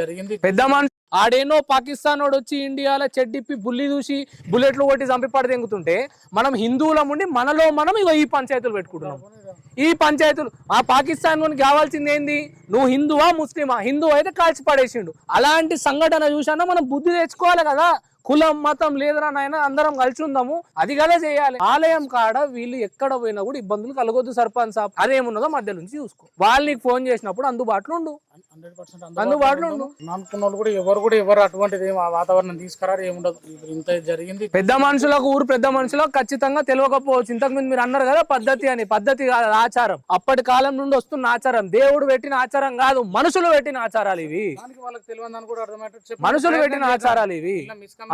జరిగింది. పెద్ద మనిషి ఆడేనో పాకిస్తాన్ వాడు వచ్చి ఇండియాలో చెడ్డిప్పి బుల్లి చూసి బుల్లెట్లు కొట్టి చంపి పడదెంగుతుంటే మనం హిందువులం ఉండి మనలో మనం ఇగో ఈ పంచాయతీలు పెట్టుకుంటున్నాం. ఈ పంచాయతీలు ఆ పాకిస్తాన్ వానికి కావాల్సింది ఏంది? నువ్వు హిందువా ముస్లిమా? హిందూ అయితే కాల్చి పడేసిండు. అలాంటి సంఘటన చూసానా మనం బుద్ధి తెచ్చుకోవాలి కదా. కులం మతం లేదురా నాయన అందరం కలిసి ఉందాము అది కదా చేయాలి. ఆలయం కాడ వీళ్ళు ఎక్కడ పోయినా కూడా ఇబ్బందులు కలగొద్దు సర్పంచ్ సాబ్. అదేమున్నదో మధ్య నుంచి చూసుకో. వాళ్ళు నీకు ఫోన్ చేసినప్పుడు అందుబాటులో ఉండు. అందుబాటులో ఉండు. అనుకున్న వాళ్ళు కూడా ఎవరు కూడా ఎవరు అటువంటిది ఏం ఆ వాతావరణం తీసుకురారు ఏముండదు ఇప్పుడు ఇంత జరిగింది. పెద్ద మనుషులకు ఊరు పెద్ద మనుషులకు ఖచ్చితంగా తెలియకపోవచ్చు. ఇంతకు ముందు మీరు అన్నారు కదా పద్ధతి అని. పద్ధతి కాదు ఆచారం. అప్పటి కాలం నుండి వస్తున్న ఆచారం. దేవుడు పెట్టిన ఆచారం కాదు మనుషులు పెట్టిన ఆచారాలు ఇవి. మనుషులు పెట్టిన ఆచారాలు ఇవి.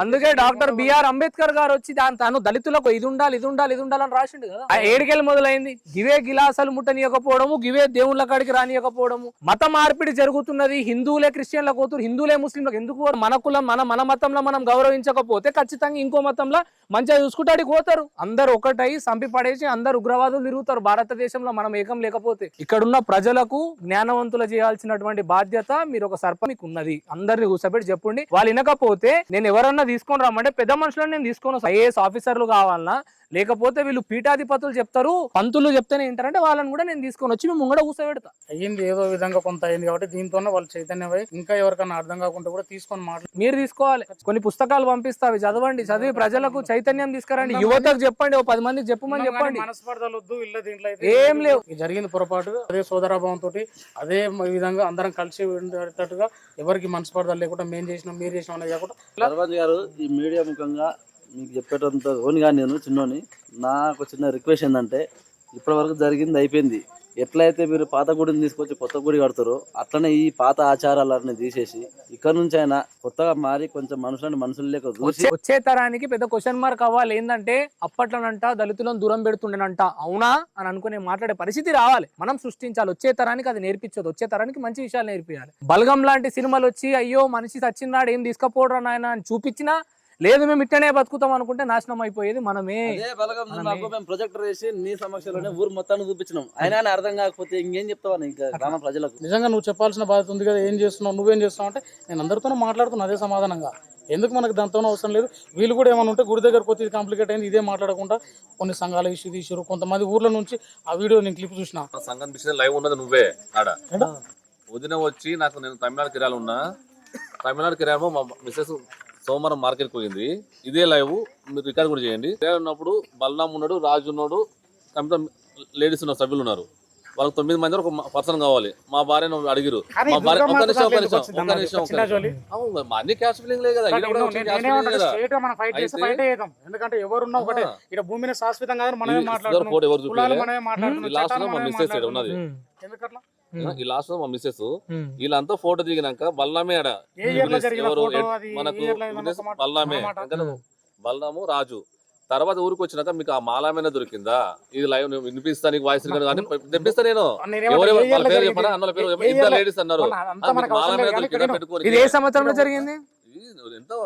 అందుకే డాక్టర్ బిఆర్ అంబేద్కర్ గారు వచ్చి దాని తాను దళితులకు ఇది ఉండాలి ఇది ఉండాలి ఇది ఉండాలని రాసిండు కదా. ఆ ఏడికెళ్ళి మొదలైంది. గివే గిలాసాలు ముట్టనీయకపోవడము గివే దేవుళ్ళ కాడికి రానియకపోవడము మత మార్పిడి జరుగుతున్నది. హిందువులే క్రిస్టియన్ల కూతురు హిందువులే ముస్లింలకు ఎందుకు? మన కులం మన మన మతంలో మనం గౌరవించకపోతే ఖచ్చితంగా ఇంకో మతంలో మంచిగా చూసుకుంటాడికి పోతారు. అందరు ఒకటై సంపి పడేసి అందరు ఉగ్రవాదులు తిరుగుతారు. భారతదేశంలో మనం ఏకం లేకపోతే. ఇక్కడున్న ప్రజలకు జ్ఞానవంతులు చేయాల్సినటువంటి బాధ్యత మీరు ఒక సర్ప మీకు ఉన్నది అందరిని కూర్చోబెట్టి చెప్పండి. వాళ్ళు వినకపోతే నేను ఎవరన్నా తీసుకొని రమ్మంటే పెద్ద మనుషులను నేను తీసుకొని ఐఏఎస్ ఆఫీసర్లు కావాలన్నా లేకపోతే వీళ్ళు పీఠాధిపతులు చెప్తారు పంతులు చెప్తేనే ఏంటారంటే వాళ్ళని కూడా నేను తీసుకొని వచ్చి మేము ముంగడ కూర్చోబెడతా. అయ్యింది. ఏదో విధంగా కొంత అయింది కాబట్టి దీంతోనే వాళ్ళు చైతన్యమై ఇంకా ఎవరికైనా అర్థం కాకుండా కూడా తీసుకొని మాట్లాడు మీరు తీసుకోవాలి. కొన్ని పుస్తకాలు పంపిస్తా అవి చదవండి. చదివి ప్రజలకు చైతన్యం తీసుకురండి. యువతకు చెప్పండి ఓ పది మందికి చెప్పమని చెప్పండి. మనస్పర్ధలు వద్దు ఇల్ల దీంట్లో ఏం లేవు. జరిగింది పొరపాటు అదే సోదరాభావం తోటి అదే విధంగా అందరం కలిసి ఉండేటట్టుగా ఎవరికి మనస్పర్ధలు లేకుండా మేము చేసినాం మీరు చేసినాం అనేది కాకుండా గారు ఈ మీడియా ముఖంగా మీకు చెప్పేటంత ఓనిగా నేను చిన్నోని. నాకు చిన్న రిక్వెస్ట్ ఏంటంటే ఇప్పటి వరకు జరిగింది అయిపోయింది. ఎట్లయితే మీరు పాత గుడిని తీసుకొచ్చి కొత్త గుడి కడతారో అట్లనే ఈ పాత ఆచారాలన్నీ తీసేసి ఇక్కడ నుంచి అయినా కొత్తగా మారి కొంచెం మనుషులని మనుషులు లేక చూసి వచ్చే తరానికి పెద్ద క్వశ్చన్ మార్క్ అవ్వాలి. ఏంటంటే అప్పట్లోనంట దళితులను దూరం పెడుతుండేనంట. అవునా? అని అనుకునే మాట్లాడే పరిస్థితి రావాలి. మనం సృష్టించాలి. వచ్చే తరానికి అది నేర్పించదు. వచ్చే తరానికి మంచి విషయాలు నేర్పించాలి బల్గం లాంటి సినిమాలు వచ్చి అయ్యో మనిషి చచ్చినాడు ఏం తీసుకపోవడం ఆయన అని చూపించినా లేదు మేము ఇట్టనే బతుకుతాం అనుకుంటే నాశనం అయిపోయేది మనమే. ప్రొజెక్టర్ వేసి నీ సమక్షంలోనే ఊరు మొత్తాన్ని చూపించినాం. అయినా అని అర్థం కాకపోతే ఇంకేం చెప్తావని ఇంకా గ్రామ ప్రజలకు? నిజంగా నువ్వు చెప్పాల్సిన బాధ్యత ఉంది కదా ఏం చేస్తున్నావు నువ్వేం చేస్తున్నావు అంటే నేను అందరితోనూ మాట్లాడుతున్నా అదే సమాధానంగా. ఎందుకు మనకు దాంతో అవసరం లేదు? వీళ్ళు కూడా ఏమైనా ఉంటే గుడి దగ్గరకు వచ్చి కాంప్లికేట్ అయింది ఇదే మాట్లాడకుండా కొన్ని సంఘాల ఇష్యూ తీసారు కొంతమంది ఊర్ల నుంచి ఆ వీడియో నేను క్లిప్ చూసిన. సంఘం లైవ్ ఉన్నది నువ్వే ఆడ. వదిన వచ్చి నాకు నేను తమిళనాడు కిరాలు ఉన్నా. తమిళనాడు కిరాలు మా మిస్సెస్ సోమవారం మార్కెట్కి పోయింది. ఇదే లైవ్ మీరు రికార్డ్ కూడా చేయండి. ఉన్నప్పుడు బలరాం ఉన్నాడు రాజు ఉన్నాడు కంప్యూటర్ లేడీస్ ఉన్నారు సభ్యులు ఉన్నారు. వాళ్ళకి తొమ్మిది మంది ఒక పర్సన్ కావాలి. మా భార్య అడిగిరు. మా భార్య ఒక నిమిషం ఒక నిమిషం ఒక నిమిషం. అవును, అన్ని ఫీలింగ్ లేదు? కదా ఎందుకంటే ఎవరున్నా ఒకటే. ఆ. ఇక్కడ భూమిని శాశ్వతంగా కాదు మనమే మాట్లాడుతున్నాం లాస్ట్లో మిస్సెస్. ఉన్నది. ఎందుకట్లా? ఈ లాస్ట్ మా మిస్సెస్. వీళ్ళంతా ఫోటో దిగినాక బల్లామే ఆడ. ఎవరు మనకు బల్లామే? బలరాము రాజు. తర్వాత ఊరికి వచ్చినాక మీకు ఆ మాలామైనా దొరికిందా? ఇది లైవ్ వినిపిస్తా నీకు వాయిస్ కానీ తెప్పిస్తా నేను. ఎవరెవరు వాళ్ళ పేరు? చెప్పనా? అన్నల పేరు ఇద్దరు లేడీస్ అన్నారు. మాలామైనా దొరికిందా ఇది ఏ సంవత్సరంలో జరిగింది? ఎంతో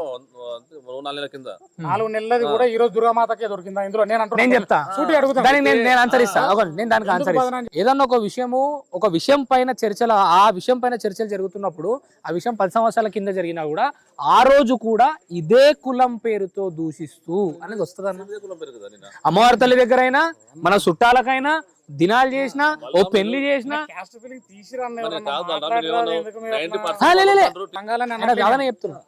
నాలుగు కింద. నాలుగు నెలలది కూడా ఈ రోజు దుర్గామాతకే దొరికిందా? ఇందులో నేను నేను చెప్తా. సూటి అడుగుతాను. దానికి నేను నేను ఆన్సర్ ఇస్తా. నేను దానికి ఆన్సర్ ఇస్తా. ఏదన్నా ఒక విషయము ఒక విషయం పైన చర్చలు ఆ విషయం పైన చర్చలు జరుగుతున్నప్పుడు ఆ విషయం పది సంవత్సరాల కింద జరిగినా కూడా ఆ రోజు కూడా ఇదే కులం పేరుతో దూషిస్తూ అనేది వస్తుంది ఇదే కులం పేరు కదా నిన్న. అమ్మవారి తల్లి దగ్గరైనా మన చుట్టాలకైనా దినాలు చేసినా ఓ పెళ్ళి చేసినా క్యాస్ట్ ఫీలింగ్ తీసిరా మరి కాదు, దాంట్లో మీరు ఏమన్నావు? 90% ఆ, లే, లే, లే. అందరూ సంఘాలని ఆయన అలానే చెప్తున్నా